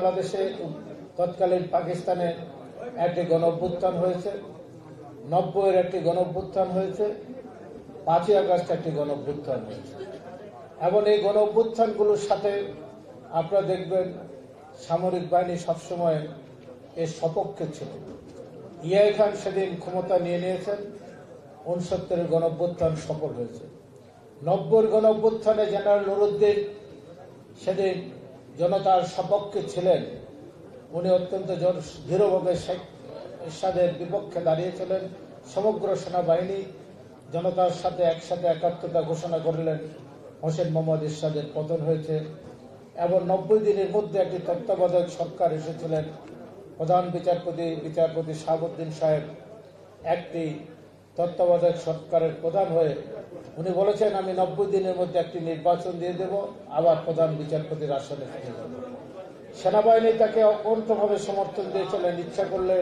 বাংলাদেশে তৎকালীন পাকিস্তানে একটি গণ অভ্যুত্থান হয়েছে, নব্বইয়ের একটি গণ অভ্যুত্থান হয়েছে, পাঁচই আগস্ট একটি গণ অভ্যুত্থান হয়েছে। এবং এই গণ অভ্যুত্থানগুলোর সাথে আপনারা দেখবেন সামরিক বাহিনী সবসময় এর সপক্ষে ছিল। ইয়াই খান সেদিন ক্ষমতা নিয়ে নিয়েছেন, উনসত্তরের গণ অভ্যুত্থান সফল হয়েছে। নব্বইয়ের গণ অভ্যুত্থানে জেনারেল নুরুদ্দিন সেদিন জনতার সপক্ষে ছিলেন, উনি অত্যন্ত দৃঢ়ভাবে শেখ এরশাদের বিপক্ষে দাঁড়িয়েছিলেন সমগ্র সেনাবাহিনী জনতার সাথে একসাথে একাত্মতা ঘোষণা করলেন। হোসেন মোহাম্মদ এরশাদের পতন হয়েছে। এবং নব্বই দিনের মধ্যে একটি তত্ত্বাবধায়ক সরকার এসেছিলেন। প্রধান বিচারপতি বিচারপতি শাহাবুদ্দিন সাহেব একটি তত্ত্বাবধায়ক সরকারের প্রধান হয়ে উনি বলেছেন, আমি নব্বই দিনের মধ্যে একটি নির্বাচন দিয়ে দেব, আবার প্রধান বিচারপতির আসনে ফিরে যাব। সেনাবাহিনী তাকে অকণ্ঠভাবে সমর্থন দিয়েছিলেন ইচ্ছা করলে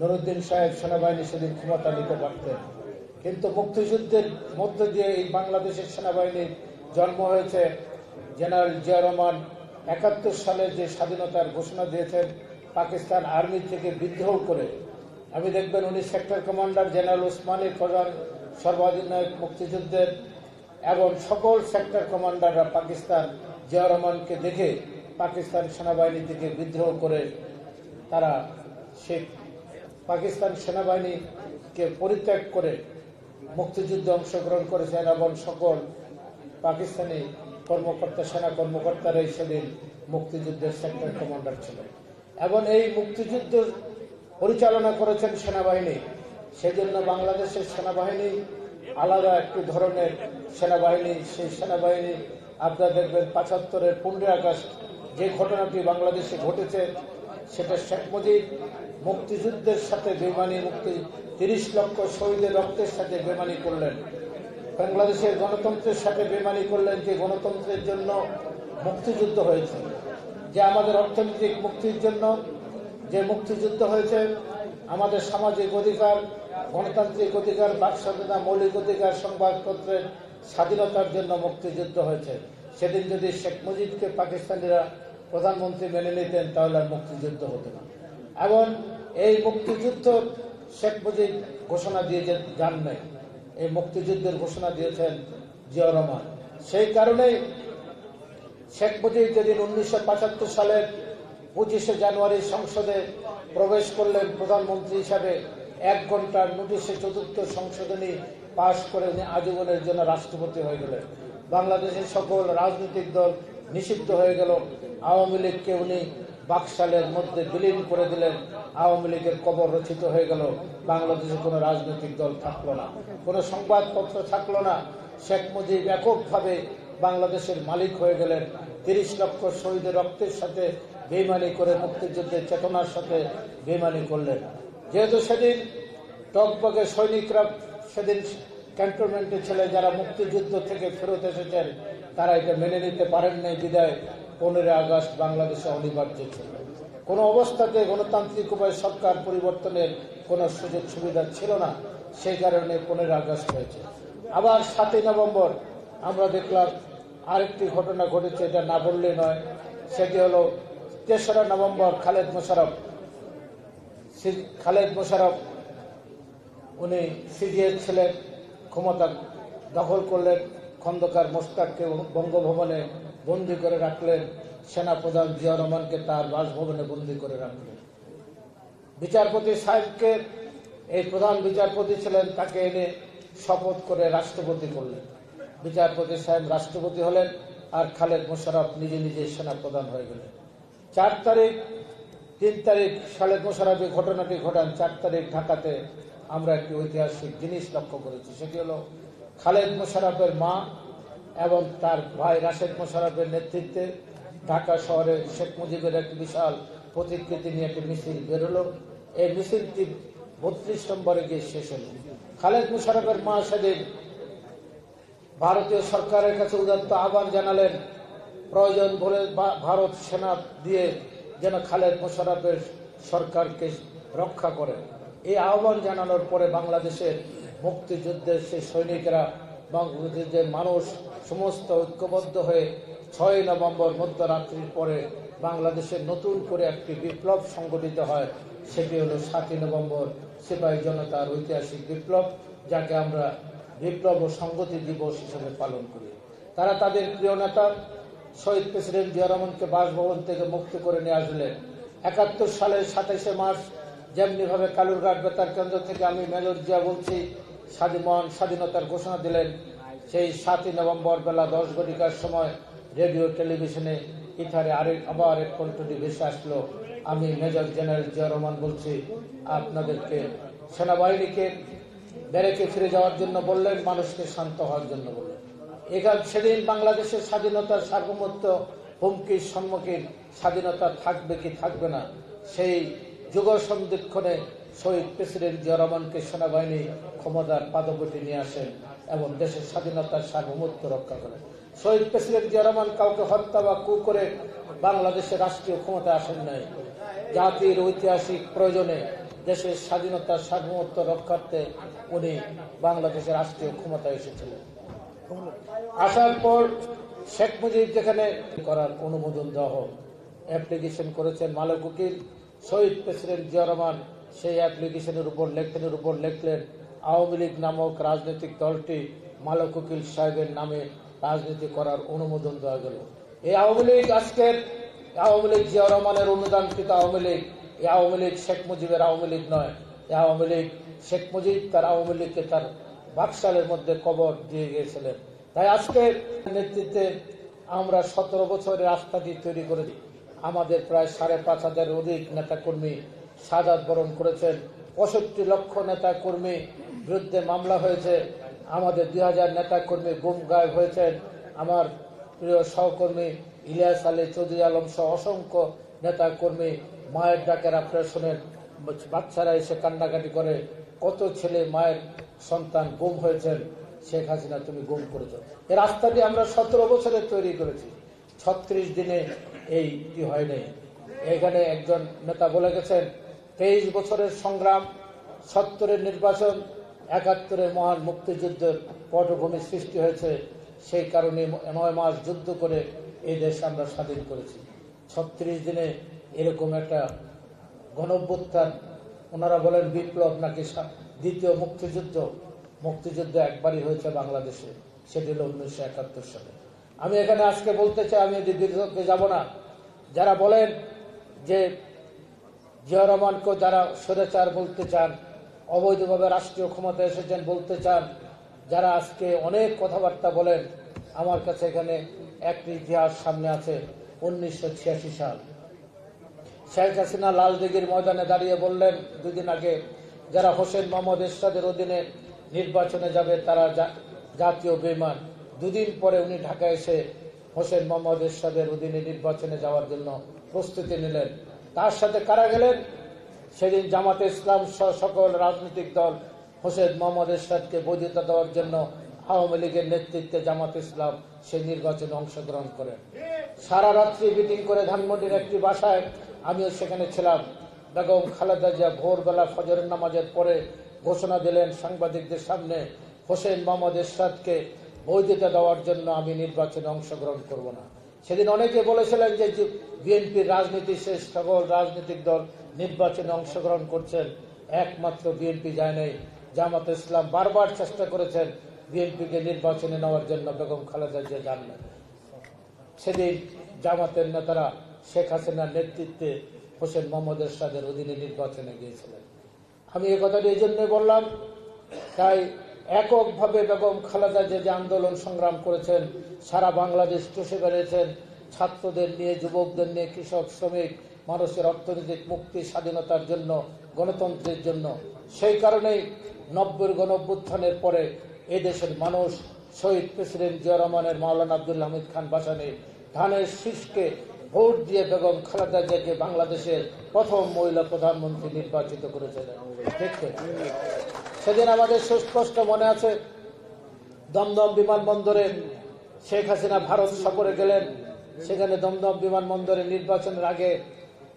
নুরুদ্দিন সাহেব সেনাবাহিনী সেদিন ক্ষমতা নিতে পারতেন। কিন্তু মুক্তিযুদ্ধের মধ্য দিয়ে এই বাংলাদেশের সেনাবাহিনীর জন্ম হয়েছে। জেনারেল জিয়া রহমান একাত্তর সালে যে স্বাধীনতার ঘোষণা দিয়েছেন, পাকিস্তান আর্মি থেকে বিদ্রোহ করে। আমি দেখবেন উনি সেক্টর কমান্ডার জেনারেল ওসমানী প্রধান সর্বাধিনায়ক মুক্তিযুদ্ধের এবং সকল সেক্টর কমান্ডাররা পাকিস্তান জিয়া রহমানকে দেখে পাকিস্তান সেনাবাহিনী থেকে বিদ্রোহ করে তারা সে পাকিস্তান সেনাবাহিনীকে পরিত্যাগ করে মুক্তিযুদ্ধে অংশগ্রহণ করেছেন এবং সকল পাকিস্তানি কর্মকর্তা, সেনা কর্মকর্তারাই সেদিন মুক্তিযুদ্ধের সেক্টর কমান্ডার ছিলেন। এবং এই মুক্তিযুদ্ধ পরিচালনা করেছেন সেনাবাহিনী সেজন্য বাংলাদেশের সেনাবাহিনী আলাদা একটি ধরনের সেনাবাহিনী, সেই সেনাবাহিনী আপনারা দেখবেন পাঁচাত্তরের পনেরোই আগস্ট যে ঘটনাটি বাংলাদেশে ঘটেছে, সেটা শেখ মুজিব মুক্তিযুদ্ধের সাথে বেমানি মুক্তি, তিরিশ লক্ষ শহীদের রক্তের সাথে বেমানি করলেন। বাংলাদেশের গণতন্ত্রের সাথে বেমানি করলেন যে গণতন্ত্রের জন্য মুক্তিযুদ্ধ হয়েছে, যে আমাদের অর্থনৈতিক মুক্তির জন্য যে মুক্তিযুদ্ধ হয়েছে, আমাদের সামাজিক অধিকার গণতান্ত্রিক অধিকার, বাক স্বাধীনতা, মৌলিক অধিকার সংবাদপত্রের স্বাধীনতার জন্য মুক্তিযুদ্ধ হয়েছে। সেদিন যদি শেখ মুজিবকে পাকিস্তানিরা প্রধানমন্ত্রী মেনে নিতেন, তাহলে আর মুক্তিযুদ্ধ হতো না। এবং এই মুক্তিযুদ্ধ শেখ মুজিব ঘোষণা দিয়ে যান নাই। এই মুক্তিযুদ্ধের ঘোষণা দিয়েছেন জিয়া রহমান। সেই কারণেই শেখ মুজিব যেদিন উনিশশো পঁচাত্তর সালের পঁচিশে জানুয়ারি সংসদে প্রবেশ করলেন প্রধানমন্ত্রী হিসাবে এক ঘণ্টার নোটিশে চতুর্থ সংশোধনী পাশ করে উনি আজীবনের জন্য রাষ্ট্রপতি হয়ে গেলেন। বাংলাদেশের সকল রাজনৈতিক দল নিষিদ্ধ হয়ে গেল। আওয়ামী লীগকে উনি বাকশালের মধ্যে বিলীন করে দিলেন। আওয়ামী লীগের কবর রচিত হয়ে গেল। বাংলাদেশে কোনো রাজনৈতিক দল থাকল না। কোনো সংবাদপত্র থাকল না। শেখ মুজিব এককভাবে বাংলাদেশের মালিক হয়ে গেলেন। তিরিশ লক্ষ শহীদের রক্তের সাথে বেইমানি করে মুক্তিযুদ্ধের চেতনার সাথে বেইমানি করলেন। যেহেতু সেদিন টকবকে সৈনিকরা সেদিন ক্যান্টনমেন্টে ছেলে, যারা মুক্তিযুদ্ধ থেকে ফেরত এসেছেন, তারা এটা মেনে নিতে পারেন নাই বিদায়, পনেরোই আগস্ট বাংলাদেশে অনিবার্য ছিল। কোনো অবস্থাতে গণতান্ত্রিক উপায় সরকার পরিবর্তনের কোনো সুযোগ সুবিধা ছিল না। সেই কারণে পনেরোই আগস্ট হয়েছে। আবার সাতই নভেম্বর আমরা দেখলাম আরেকটি ঘটনা ঘটেছে, এটা না বললে নয়। সেটি হলো তেসরা নভেম্বর খালেদ মোশারফ খালেদ মোশারফ, উনি সিজিএস ছিলেন ক্ষমতা দখল করলেন, খন্দকার মোস্তাককে বঙ্গভবনে বন্দি করে রাখলেন, সেনাপ্রধান জিয়া রহমানকে তার বাসভবনে বন্দি করে রাখলেন। বিচারপতি সাহেবকে, এই প্রধান বিচারপতি ছিলেন, তাকে এনে শপথ করে রাষ্ট্রপতি করলেন। বিচারপতি সাহেব রাষ্ট্রপতি হলেন আর খালেদ মোশারফ নিজে নিজে সেনাপ্রধান হয়ে গেলেন। চার তারিখ তিন তারিখ খালেদ মোশারফ ঘটনাটি ঘটান, চার তারিখ ঢাকাতে আমরা একটি ঐতিহাসিক জিনিস লক্ষ্য করেছি। সেটি হলো খালেদ মোশারফের মা এবং তার ভাই রাশেদ মোশারফের নেতৃত্বে ঢাকা শহরে শেখ মুজিবের একটি বিশাল প্রতিকৃতি নিয়ে একটি মিছিল বেরোলো। এই মিছিলটি বত্রিশ নম্বরে গিয়ে শেষ হলো। খালেদ মুশারফের মা সেদিন ভারতীয় সরকারের কাছে উদাত্ত আহ্বান জানালেন, প্রয়োজন বলে ভারত সেনা দিয়ে যেন খালেদ মোশারফের সরকারকে রক্ষা করে। এই আহ্বান জানানোর পরে বাংলাদেশের মুক্তিযুদ্ধের সেই সৈনিকেরা বাংলাদেশের মানুষ সমস্ত ঐক্যবদ্ধ হয়ে ছয় নভেম্বর মধ্যরাত্রির পরে বাংলাদেশের নতুন করে একটি বিপ্লব সংগঠিত হয়, সেটি হলো সাতই নভেম্বর সিপাহী জনতার ঐতিহাসিক বিপ্লব, যাকে আমরা বিপ্লব ও সংগতি দিবস হিসেবে পালন করি। তারা তাদের প্রিয় নেতা শহীদ প্রেসিডেন্ট জিয়া রহমানকে বাসভবন থেকে মুক্তি করে নিয়ে আসলেন একাত্তর সালের সাতাইশে মার্চ যেমনিভাবে কালুরঘাট বেতার কেন্দ্র থেকে আমি মেজর জিয়া বলছি স্বাধীন স্বাধীনতার ঘোষণা দিলেন। সেই সাতই নভেম্বর বেলা দশ ঘটিকার সময় রেডিও, টেলিভিশনে ইথারে আরেক, আবার এক কণ্ঠটি ভেসে আসলো। আমি মেজর জেনারেল জিয়া রহমান বলছি, আপনাদেরকে সেনাবাহিনীকে ব্যারেকে ফিরে যাওয়ার জন্য বললেন, মানুষকে শান্ত হওয়ার জন্য বললেন। এখান সেদিন বাংলাদেশের স্বাধীনতার সার্বভৌমত্ব হুমকির সম্মুখীন স্বাধীনতা থাকবে কি থাকবে না, সেই যুগ সন্ধিক্ষণে শহীদ প্রেসিডেন্ট জিয়া রহমানকে সেনাবাহিনী ক্ষমতার পাদবটি নিয়ে আসেন এবং দেশের স্বাধীনতার সার্বভৌমত্ব রক্ষা করেন। শহীদ প্রেসিডেন্ট জিয়া রহমান কাউকে হত্যা বা কু করে বাংলাদেশের রাষ্ট্রীয় ক্ষমতায় আসেন নাই। জাতির ঐতিহাসিক প্রয়োজনে দেশের স্বাধীনতার সার্বভৌমত্ব রক্ষার্থে উনি বাংলাদেশের রাষ্ট্রীয় ক্ষমতায় এসেছিলেন। আসার পর শেখ মুজিব যেখানে করার অনুমোদন দেওয়া হোক অ্যাপ্লিকেশন করেছেন মালক উকিল, শহীদ প্রেসিডেন্ট জিয়া রহমান, সেই অ্যাপ্লিকেশনের উপর লেখনের উপর লিখলেন আওয়ামী লীগ নামক রাজনৈতিক দলটি মালক উকিল সাহেবের নামে রাজনীতি করার অনুমোদন দেওয়া গেল। এই আওয়ামী লীগ আজকের আওয়ামী লীগ জিয়া রহমানের অনুদানকৃত আওয়ামী লীগ, এই আওয়ামী লীগ শেখ মুজিবের আওয়ামী লীগ নয়, এই আওয়ামী লীগ শেখ মুজিব তার আওয়ামী লীগকে তার বাকশালের মধ্যে কবর দিয়ে গিয়েছিলেন। তাই আজকের নেতৃত্বে আমরা সতেরো বছরের রাস্তাটি তৈরি করেছি। আমাদের প্রায় সাড়ে পাঁচ হাজার অধিক নেতাকর্মী সাজাদ বরণ করেছেন। পঁয়ষট্টি লক্ষ নেতাকর্মী বিরুদ্ধে মামলা হয়েছে। আমাদের দুই হাজার নেতাকর্মী গুম গায়েব হয়েছেন। আমার প্রিয় সহকর্মী ইলিয়াস আলী চৌধুরী আলম সহ অসংখ্য নেতাকর্মী মায়ের ডাকের আপনারা শোনেন বাচ্চারা এসে কান্নাকাটি করে। কত ছেলে মায়ের সন্তান গুম হয়েছেন, শেখ হাসিনা, তুমি গুম করেছ। এই রাস্তাটি আমরা সতেরো বছরে তৈরি করেছি। ছত্রিশ দিনে এই কি হয় নাই। এখানে একজন নেতা বলে গেছেন, তেইশ বছরের সংগ্রাম, সত্তরের নির্বাচন, একাত্তরের মহান মুক্তিযুদ্ধের পটভূমি সৃষ্টি হয়েছে। সেই কারণে নয় মাস যুদ্ধ করে এই দেশ আমরা স্বাধীন করেছি। ছত্রিশ দিনে এরকম একটা গণভ্যুত্থান ওনারা বলেন বিপ্লব নাকি দ্বিতীয় মুক্তিযুদ্ধ। মুক্তিযুদ্ধ একবারই হয়েছে বাংলাদেশে। সেটি হল উনিশশো একাত্তর সালে। আমি এখানে আজকে বলতে চাই, আমি যদি দীর্ঘকে যাব না। যারা বলেন যে জিয়া রহমানকে যারা স্বৈরাচার বলতে চান, অবৈধভাবে রাষ্ট্রীয় ক্ষমতা এসেছেন বলতে চান, যারা আজকে অনেক কথাবার্তা বলেন, আমার কাছে এখানে একটি ইতিহাস সামনে আছে, উনিশশো ছিয়াশি সাল। শেখ হাসিনা লালদিঘির ময়দানে দাঁড়িয়ে বললেন, দুদিন আগে যারা হোসেন মোহাম্মদ এরশাদের অধীনে নির্বাচনে যাবে, তারা জাতীয় বেমান দুদিন পরে উনি ঢাকায় এসে হোসেন মোহাম্মদ এরশাদের অধীনে নির্বাচনে যাওয়ার জন্য প্রস্তুতি নিলেন। তার সাথে কারা গেলেন? সেদিন জামাতে ইসলাম সকল রাজনৈতিক দল হোসেন মোহাম্মদ এরশাদকে বৈধতা দেওয়ার জন্য আওয়ামী লীগের নেতৃত্বে জামাত ইসলাম সেই নির্বাচনে অংশগ্রহণ করেন। সারা রাত্রি মিটিং করে ধানমন্ডির একটি বাসায় আমিও সেখানে ছিলাম। বেগম খালেদা জিয়া ভোরবেলা ফজরের নামাজের পরে ঘোষণা দিলেন সাংবাদিকদের সামনে, হোসেন মোহাম্মদ এরশাদকে বৈধতা দেওয়ার জন্য আমি নির্বাচনে অংশগ্রহণ করব না। সেদিন অনেকে বলেছিলেন যে বিএনপির রাজনীতি শেষ, সকল রাজনৈতিক দল নির্বাচনে অংশগ্রহণ করছেন। একমাত্র বিএনপি যায় নাই। জামাত ইসলাম বারবার চেষ্টা করেছেন বিএনপিকে নির্বাচনে নেওয়ার জন্য বেগম খালেদা জিয়া যান সেদিন জামাতের নেতারা শেখ হাসিনার নেতৃত্বে হোসেন মোহাম্মদ এরশাদের অধীনে নির্বাচনে গিয়েছিলেন। আমি এ কথাটি এই জন্যই বললাম, তাই এককভাবে বেগম খালেদা যে যে আন্দোলন সংগ্রাম করেছেন, সারা বাংলাদেশ চষে বেড়েছেন, ছাত্রদের নিয়ে, যুবকদের নিয়ে, কৃষক, শ্রমিক, মানুষের অর্থনৈতিক মুক্তি, স্বাধীনতার জন্য, গণতন্ত্রের জন্য, সেই কারণেই নব্বই গণ অভ্যুত্থানের পরে এদেশের মানুষ, শহীদ প্রেসিডেন্ট জিয়া রহমানের মাওলানা আব্দুল হামিদ খান বাসানি ধানের শীষকে ভোট দিয়ে বেগম খালেদা জিয়াকে বাংলাদেশের প্রথম মহিলা প্রধানমন্ত্রী নির্বাচিত করেছিলেন দেখতে সেদিন আমাদের সুস্পষ্ট মনে আছে, দমদম বিমানবন্দরে শেখ হাসিনা ভারত সফরে গেলেন। সেখানে দমদম বিমানবন্দরে নির্বাচনের আগে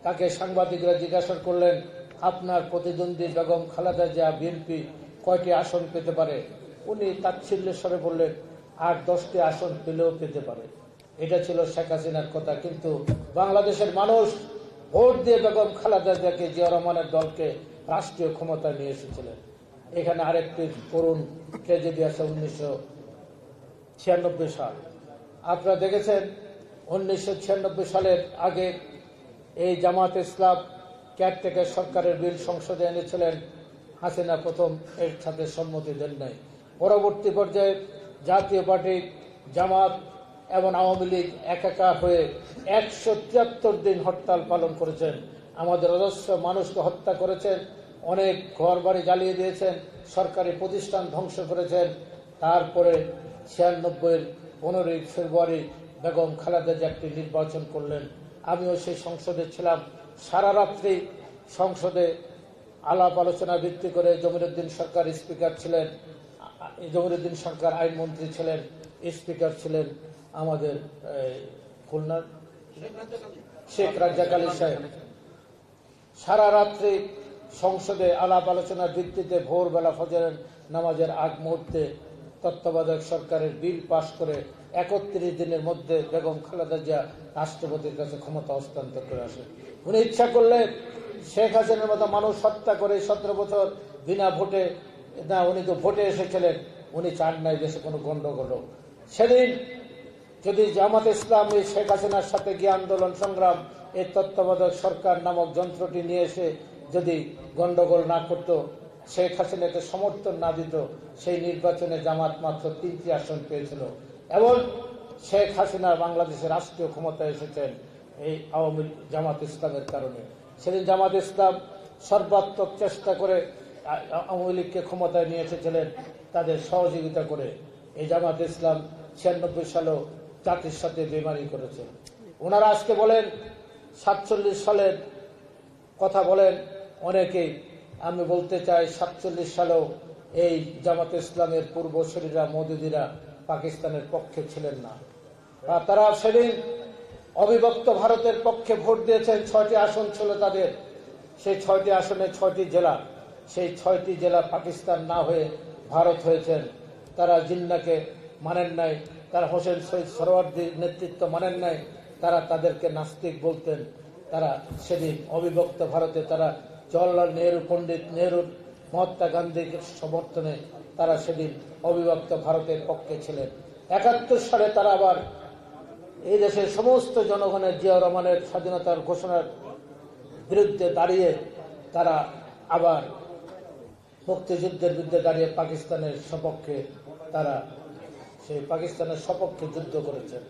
তাকে সাংবাদিকরা জিজ্ঞাসা করলেন, আপনার প্রতিদ্বন্দ্বী বেগম খালেদা জিয়া বিএনপি কয়টি আসন পেতে পারে? উনি তাচ্ছিল্যের স্বরে বললেন, আট দশটি আসন পেলেও পেতে পারে। এটা ছিল শেখ হাসিনার কথা। কিন্তু বাংলাদেশের মানুষ ভোট দিয়ে বেগম খালেদা জিয়াকে জিয়া রহমানের দলকে রাষ্ট্রীয় ক্ষমতায় নিয়ে এসেছিলেন। এখানে আরেকটি করুণ ট্রেজেডি আছে উনিশশো ছিয়ানব্বই সাল। আপনারা দেখেছেন উনিশশো ছিয়ানব্বই সালের আগে এই জামাত ইসলাম কেয়ারটেকার সরকারের বিল সংসদে এনেছিলেন। হাসিনা প্রথম এর সাথে সম্মতি দেন নাই। পরবর্তী পর্যায়ে জাতীয় পার্টি জামাত এবং আওয়ামী লীগ একাকার হয়ে একশো তিয়াত্তর দিন হরতাল পালন করেছেন। আমাদের অজস্র মানুষকে হত্যা করেছেন, অনেক ঘর বাড়ি জ্বালিয়ে দিয়েছেন, সরকারি প্রতিষ্ঠান ধ্বংস করেছেন। তারপরে ছিয়ানব্বইয়ের পনেরোই ফেব্রুয়ারি বেগম খালেদা একটি নির্বাচন করলেন। আমিও সেই সংসদে ছিলাম। সারা রাত্রি সংসদে আলাপ আলোচনা ভিত্তি করে জমিরুদ্দিন সরকার স্পিকার ছিলেন জমিরুদ্দিন সরকার আইনমন্ত্রী ছিলেন, স্পিকার ছিলেন। আমাদের খুলনার শেখ রাজ্জাক আলী সাহেব। সারা রাত্রি সংসদে আলাপ আলোচনার ভিত্তিতে ভোরবেলা ফজরের নামাজের আগ মুহূর্তে তত্ত্বাবধায়ক সরকারের বিল পাশ করে একত্রিশ দিনের মধ্যে বেগম খালেদা জিয়া রাষ্ট্রপতির কাছে ক্ষমতা হস্তান্তর করে আসে। উনি ইচ্ছা করলে শেখ হাসিনার মতো মানুষ হত্যা করে সতেরো বছর বিনা ভোটে, না, উনি তো ভোটে এসেছিলেন, উনি চান নাই দেশে কোনো গন্ডগোল সেদিন যদি জামাত ইসলাম এই শেখ হাসিনার সাথে গিয়ে আন্দোলন সংগ্রাম, এই তত্ত্বাবধায়ক সরকার নামক যন্ত্রটি নিয়ে এসে যদি গন্ডগোল না করত, শেখ হাসিনাকে সমর্থন না দিত, সেই নির্বাচনে জামাত মাত্র তিনটি আসন পেয়েছিল। এবং শেখ হাসিনা বাংলাদেশের রাষ্ট্রীয় ক্ষমতায় এসেছেন এই আওয়ামী জামাত ইসলামের কারণে। সেদিন জামাত ইসলাম সর্বাত্মক চেষ্টা করে আওয়ামী লীগকে ক্ষমতায় নিয়ে এসেছিলেন, তাদের সহযোগিতা করে। এই জামাত ইসলাম ছিয়ানব্বই সালেও জাতির সাথে বেমারি করেছে। ওনারা আজকে বলেন, সাতচল্লিশ সালের কথা বলেন অনেকেই। আমি বলতে চাই, সাতচল্লিশ সালেও এই জামাত ইসলামের পূর্বশরীরা মদুদিরা পাকিস্তানের পক্ষে ছিলেন না। তারা সেদিন অবিভক্ত ভারতের পক্ষে ভোট দিয়েছেন, ছয়টি আসন ছিল তাদের। সেই ছয়টি আসনে ছয়টি জেলা, সেই ছয়টি জেলা পাকিস্তান না হয়ে ভারত হয়েছেন। তারা জিন্নাকে মানেন নাই। তারা হোসেন শহীদ সরওয়ার্দির নেতৃত্ব মানেন নাই। তারা তাদেরকে নাস্তিক বলতেন। তারা সেদিন অবিভক্ত ভারতে তারা জওয়াহরলাল নেহরু পণ্ডিত নেহরুর মহাত্মা গান্ধীর সমর্থনে তারা সেদিন অবিভক্ত ভারতের পক্ষে ছিলেন। একাত্তর সালে তারা আবার এই দেশের সমস্ত জনগণের জিয়া রহমানের স্বাধীনতার ঘোষণার বিরুদ্ধে দাঁড়িয়ে তারা আবার মুক্তিযুদ্ধের বিরুদ্ধে দাঁড়িয়ে পাকিস্তানের সপক্ষে তারা সেই পাকিস্তানের সপক্ষে যুদ্ধ করেছেন।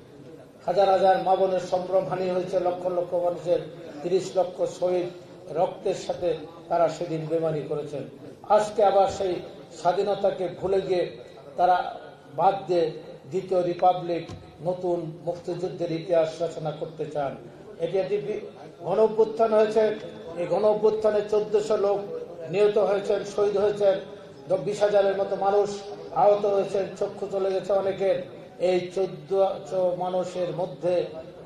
হাজার হাজার মাবনের সম্ভ্রমহানি হয়েছে, লক্ষ লক্ষ মানুষের তিরিশ লক্ষ শহীদ রক্তের সাথে তারা সেদিন বেমানি করেছেন। আজকে আবার সেই স্বাধীনতাকে ভুলে গিয়ে তারা বাদ দিয়ে দ্বিতীয় রিপাবলিক নতুন মুক্তিযুদ্ধের ইতিহাস রচনা করতে চান। এটি একটি গণ অভ্যুত্থান হয়েছে। এই গণ অভ্যুত্থানে চোদ্দশো লোক নিহত হয়েছেন, শহীদ হয়েছেন। বিশ হাজারের মতো মানুষ আহত হয়েছেন চক্ষু চলে গেছে অনেকের। এই চোদ্দশো মানুষের মধ্যে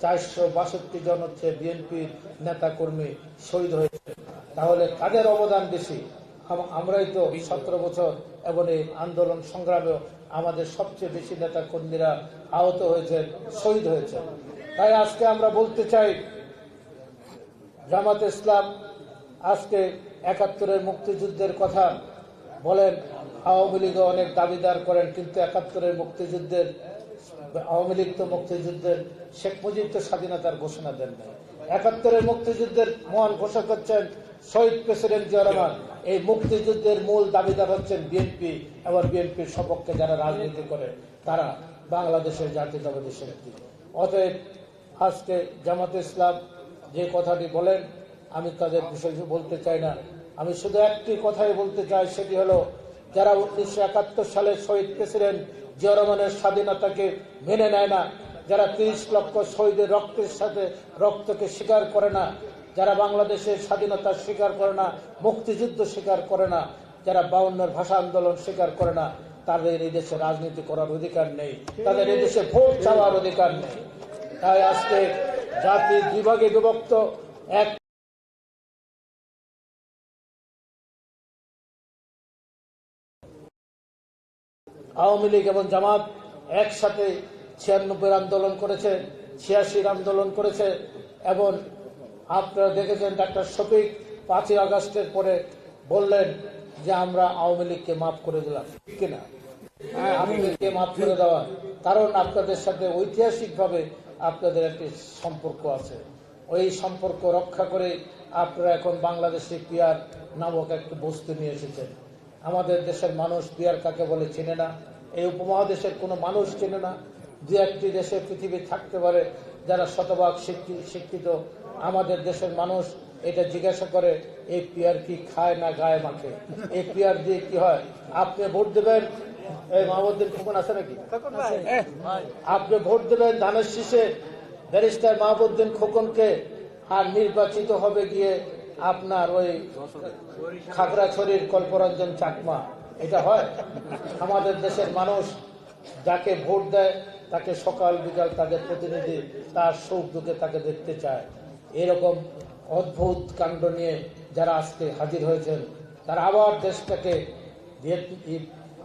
চারশো বাষট্টি জন হচ্ছে বিএনপির নেতা কর্মী শহীদ হয়েছে। তাহলে কাদের অবদান বেশি? আমরাই তো সতেরো বছর এবং এই আন্দোলন সংগ্রামেও আমাদের সবচেয়ে বেশি নেতা কর্মীরা আহত হয়েছেন, শহীদ হয়েছেন। তাই আজকে আমরা বলতে চাই, জামাত ইসলাম আজকে একাত্তরের মুক্তিযুদ্ধের কথা বলেন। আওয়ামী লীগ অনেক দাবিদার করেন, কিন্তু একাত্তরের মুক্তিযুদ্ধের, আওয়ামী লীগ তো মুক্তিযুদ্ধের শেখ মুজিব তো স্বাধীনতার ঘোষণা দেন নাই। একাত্তরের মুক্তিযুদ্ধের মহান ঘোষক হচ্ছেন শহীদ প্রেসিডেন্ট জিয়া এই মুক্তিযুদ্ধের মূল দাবিদার হচ্ছেন বিএনপি এবং বিএনপির সপক্ষে যারা রাজনীতি করে, তারা বাংলাদেশের জাতীয়তাবাদী শক্তি। অতএব আজকে জামাত ইসলাম যে কথাটি বলেন, আমি তাদের বিষয়ে বলতে চাই না। আমি শুধু একটি কথাই বলতে চাই, সেটি হলো যারা উনিশশো একাত্তর শহীদ প্রেসিডেন্ট জিয়া রহমানের স্বাধীনতাকে মেনে নেয় না। যারা তিরিশ লক্ষ শহীদের রক্তের সাথে রক্তকে স্বীকার করে না, যারা বাংলাদেশের স্বাধীনতা স্বীকার করে না, মুক্তিযুদ্ধ স্বীকার করে না, যারা বাউন্নর ভাষা আন্দোলন স্বীকার করে না, তাদের এই দেশে রাজনীতি করার অধিকার নেই। তাদের এই দেশে ভোট চাওয়ার অধিকার নেই। তাই আজকে জাতি বিভাগে বিভক্ত, এক আওয়ামী লীগ এবং জামাত একসাথে ছিয়ানব্বই আন্দোলন করেছে, ছিয়াশির আন্দোলন করেছে এবং আপনারা দেখেছেন ডাক্তার শফিক পাঁচই আগস্টের পরে বললেন যে আমরা আওয়ামী লীগকে মাফ করে দিলাম। কিনা? হ্যাঁ আওয়ামী লীগকে মাফ করে দেওয়া। কারণ আপনাদের সাথে ঐতিহাসিকভাবে আপনাদের একটি সম্পর্ক আছে। ওই সম্পর্ক রক্ষা করে আপনারা এখন বাংলাদেশে পিয়ার নামক একটি বস্তু নিয়ে এসেছেন। আমাদের দেশের মানুষ পিয়ার কাকে বলে চেনে না। এই উপমহাদেশের কোনো মানুষ চেনে না। দু একটি দেশে পৃথিবী থাকতে পারে যারা শতভাগ শিক্ষি- শিক্ষিত। আমাদের দেশের মানুষ এটা জিজ্ঞাসা করে এই পিয়ার কি খায় না গায়ে মাখে? এই পিয়ার দিয়ে কি হয়? আপনি ভোট দেবেন? এই মাহমুদ্দিন খোকন আছে নাকি? আপনি ভোট দেবেন ধানের শীষে ব্যারিস্টার মাহবুদ্দিন খোকনকে। আর নির্বাচিত হবে গিয়ে আপনার ওই খাগড়াছড়ির কল্পরঞ্জন চাকমা, এটা হয়? আমাদের দেশের মানুষ যাকে ভোট দেয়, তাকে সকাল বিকাল তাদের প্রতিনিধি তার সুখ দুঃখে তাকে দেখতে চায়। এরকম অদ্ভুত কাণ্ড নিয়ে যারা আজকে হাজির হয়েছেন, তারা আবার দেশটাকে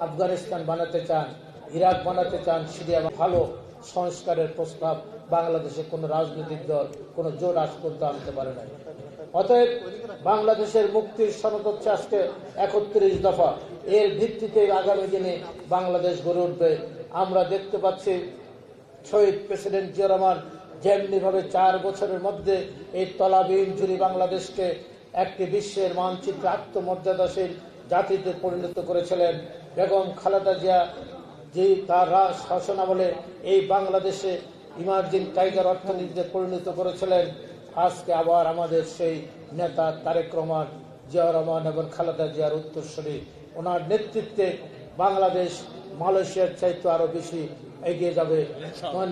আফগানিস্তান বানাতে চান, ইরাক বানাতে চান, সিরিয়া ভালো সংস্কারের প্রস্তাব বাংলাদেশে কোনো রাজনৈতিক দল, কোনো জোর আজ পর্যন্ত আনতে পারে নাই। অতএব বাংলাদেশের মুক্তির সনদ হচ্ছে আজকে একত্রিশ দফা। এর ভিত্তিতে আগামী দিনে বাংলাদেশ গড়ে উঠবে। আমরা দেখতে পাচ্ছি শহীদ প্রেসিডেন্ট জিয়া রহমান যেমনি ভাবে চার বছরের মধ্যে এই তলাবিহীন জুড়ি বাংলাদেশকে একটি বিশ্বের মানচিত্রে আত্মমর্যাদাশীল জাতিতে পরিণত করেছিলেন। বেগম খালেদা জিয়া যে তার শাসনামলে এই বাংলাদেশে ইমার্জিং টাইগার অর্থনীতিতে পরিণত করেছিলেন। আজকে আবার আমাদের সেই নেতা তারেক রহমান জিয়া রহমান এবং খালেদা জিয়ার উত্তরসূরি ওনার নেতৃত্বে বাংলাদেশ মালয়েশিয়ার চাইতে আরও বেশি এগিয়ে যাবে।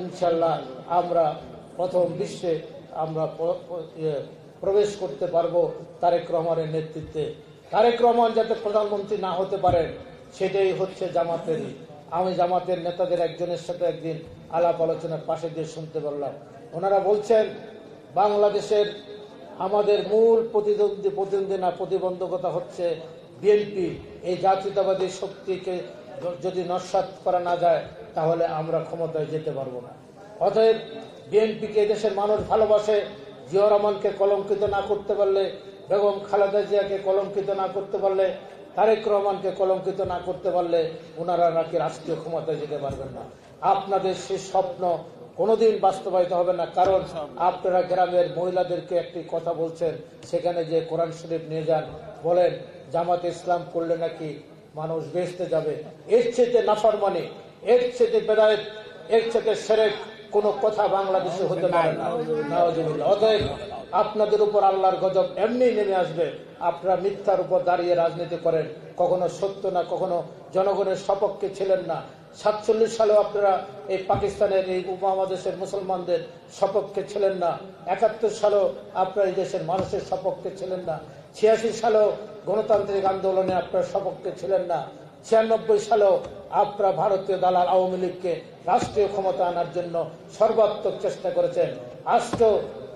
ইনশাল্লাহ আমরা প্রথম বিশ্বে আমরা ইয়ে, প্রবেশ করতে পারব তারেক রহমানের নেতৃত্বে। তারেক রহমান যাতে প্রধানমন্ত্রী না হতে পারেন সেটাই হচ্ছে জামাতেরই আমি জামাতের নেতাদের একজনের সাথে একদিন আলাপ আলোচনার পাশে দিয়ে শুনতে পারলাম ওনারা বলছেন বাংলাদেশের আমাদের মূল প্রতিদ্বন্দ্বী প্রতিদ্বন্দ্বী না, প্রতিবন্ধকতা হচ্ছে বিএনপি। এই জাতীয়তাবাদী শক্তিকে যদি নস্বাত করা না যায়, তাহলে আমরা ক্ষমতায় যেতে পারব না। অতএব বিএনপিকে দেশের মানুষ ভালোবাসে জিয়া রহমানকে কলঙ্কিত না করতে পারলে, বেগম খালেদা জিয়াকে কলঙ্কিত না করতে পারলে, তারেক রহমানকে কলঙ্কিত না করতে পারলে ওনারা নাকি রাষ্ট্রীয় ক্ষমতায় যেতে পারবেন না। আপনাদের সেই স্বপ্ন কোনোদিন বাস্তবায়িত হবে না। কারণ আপনারা গ্রামের মহিলাদেরকে একটি কথা বলছেন, সেখানে যে কোরআন শরীফ নিয়ে যান, বলেন, জামাত ইসলাম করলে নাকি মানুষ বেসতে যাবে? এর চেয়ে নাফরমানি, এর চেয়ে বেদায়ত, এর চেয়ে সেরেক কোনো কথা বাংলাদেশে হতে পারে না। অতএব আপনাদের উপর আল্লাহর গজব এমনি নেমে আসবে। আপনারা মিথ্যার উপর দাঁড়িয়ে রাজনীতি করেন। কখনো সত্য না, কখনো জনগণের সপক্ষে ছিলেন না। সাতচল্লিশ সালেও আপনারা এই পাকিস্তানের, এই উপমহাদেশের মুসলমানদের সপক্ষে ছিলেন না। একাত্তর সালেও আপনারা এই দেশের মানুষের সপক্ষে ছিলেন না। ছিয়াশি সালেও গণতান্ত্রিক আন্দোলনে আপনারা সপক্ষে ছিলেন না। ছিয়ানব্বই সালেও আপনারা ভারতীয় দালাল আওয়ামী লীগকে রাষ্ট্রীয় ক্ষমতা আনার জন্য সর্বাত্মক চেষ্টা করেছেন। রাষ্ট্র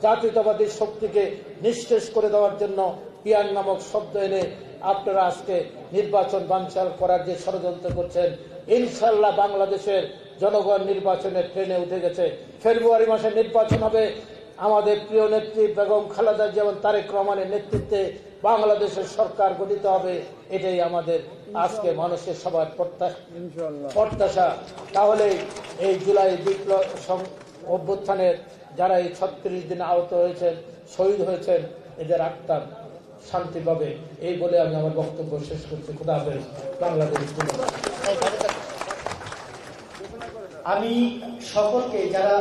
জাতীয়তাবাদী শক্তিকে নিঃশেষ করে দেওয়ার জন্য পিয়ার নামক শব্দ এনে আপনারা আজকে নির্বাচন বানচাল করার যে ষড়যন্ত্র করছেন ইনশাল্লাহ বাংলাদেশের জনগণ নির্বাচনের ট্রেনে উঠে গেছে। ফেব্রুয়ারি মাসে নির্বাচন হবে। আমাদের প্রিয় নেত্রী বেগম খালেদা যেমন তারেক রহমানের নেতৃত্বে বাংলাদেশের সরকার গঠিত হবে এটাই আমাদের আজকে মানুষের সবার প্রত্যাশা। প্রত্যাশা। তাহলে এই জুলাই বিপ্লব অভ্যুত্থানের যারা এই ছত্রিশ দিনে আহত হয়েছেন শহীদ হয়েছেন এদের আত্মার শান্তি পাবে এই বলে আমি আমার বক্তব্য শেষ করছি। খুদা বাংলাদেশ আমি সকলকে যারা